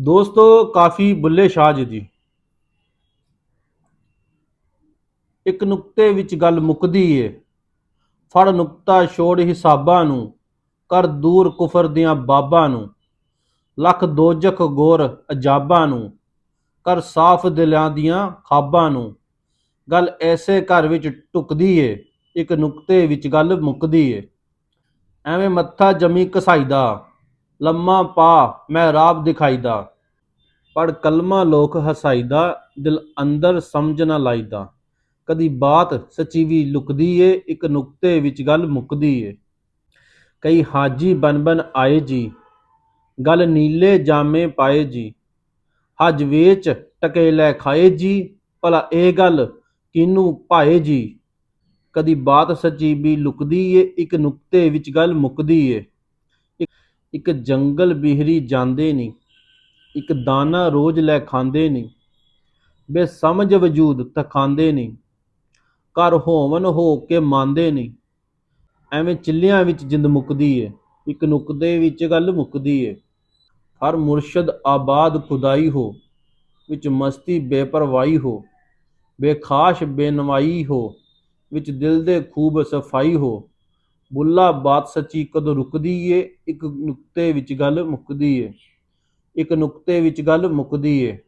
ਦੋਸਤੋ, ਕਾਫੀ ਬੁੱਲੇ ਸ਼ਾਹ ਜੀ ਇੱਕ ਨੁਕਤੇ ਵਿੱਚ ਗੱਲ ਮੁੱਕਦੀ ਏ। ਫੜ ਨੁਕਤਾ ਛੋੜ ਹਿਸਾਬਾਂ ਨੂੰ, ਕਰ ਦੂਰ ਕੁਫਰ ਦੀਆਂ ਬਾਬਾਂ ਨੂੰ, ਲੱਖ ਦੋਜਖ ਗੋਰ ਅਜਾਬਾਂ ਨੂੰ, ਕਰ ਸਾਫ਼ ਦਿਲਾਂ ਦੀਆਂ ਖਾਬਾਂ ਨੂੰ। ਗੱਲ ਐਸੇ ਘਰ ਵਿੱਚ ਟੁਕਦੀ ਏ, ਇੱਕ ਨੁਕਤੇ ਵਿੱਚ ਗੱਲ ਮੁੱਕਦੀ ਏ। ਐਵੇਂ ਮੱਥਾ ਜਮੀ ਕਸਾਈਦਾ ਲੰਮਾ ਪਾ ਮੈਂ ਰਾਬ ਦਿਖਾਈਦਾ। ਪੜ ਕਲਮਾ ਲੋਕ ਹਸਾਈਦਾ, ਦਿਲ ਅੰਦਰ ਸਮਝ ਨਾ ਲਾਈਦਾ। ਕਦੀ ਬਾਤ ਸੱਚੀ ਵੀ ਲੁਕਦੀ ਏ, ਇੱਕ ਨੁਕਤੇ ਵਿੱਚ ਗੱਲ ਮੁੱਕਦੀ ਏ। ਕਈ ਹਾਜੀ ਬਨ ਬਨ ਆਏ ਜੀ, ਗੱਲ ਨੀਲੇ ਜਾਮੇ ਪਾਏ ਜੀ। ਹਜ ਵੇਚ ਟਕੇ ਲੈ ਖਾਏ ਜੀ, ਭਲਾ ਇਹ ਗੱਲ ਕਿਨੂੰ ਭਾਏ ਜੀ? ਕਦੀ ਬਾਤ ਸੱਚੀ ਵੀ ਲੁਕਦੀ ਏ, ਇੱਕ ਨੁਕਤੇ ਵਿੱਚ ਗੱਲ ਮੁੱਕਦੀ ਏ। ਇੱਕ- ਜੰਗਲ ਬਿਹਰੀ ਜਾਂਦੇ ਨਹੀਂ ਇੱਕ ਦਾਣਾ ਰੋਜ਼ ਲੈ ਖਾਂਦੇ ਨਹੀਂ। ਬੇ ਸਮਝ ਵਜੂਦ ਤਖਾਂਦੇ ਨਹੀਂ। ਘਰ ਹੋਵਨ ਹੋ ਕੇ ਮੰਨਦੇ ਨਹੀਂ। ਐਵੇਂ ਚਿੱਲਿਆਂ ਵਿੱਚ ਜਿੰਦ ਮੁੱਕਦੀ ਏ, ਇੱਕ ਨੁਕਤੇ ਵਿੱਚ ਗੱਲ ਮੁੱਕਦੀ ਏ। ਹਰ ਮੁਰਸ਼ਦ ਆਬਾਦ ਖੁਦਾਈ ਹੋ, ਵਿੱਚ ਮਸਤੀ ਬੇਪਰਵਾਹੀ ਹੋ, ਬੇਖਾਸ਼ ਬੇਨਵਾਈ ਹੋ, ਵਿੱਚ ਦਿਲ ਦੇ ਖੂਬ ਸਫ਼ਾਈ ਹੋ। ਬੁੱਲਾ ਬਾਤ ਸੱਚੀ ਕਦੋਂ ਰੁਕਦੀ ਏ, ਇੱਕ ਨੁਕਤੇ ਵਿੱਚ ਗੱਲ ਮੁੱਕਦੀ ਏ। ਇੱਕ ਨੁਕਤੇ ਵਿੱਚ ਗੱਲ ਮੁੱਕਦੀ ਏ।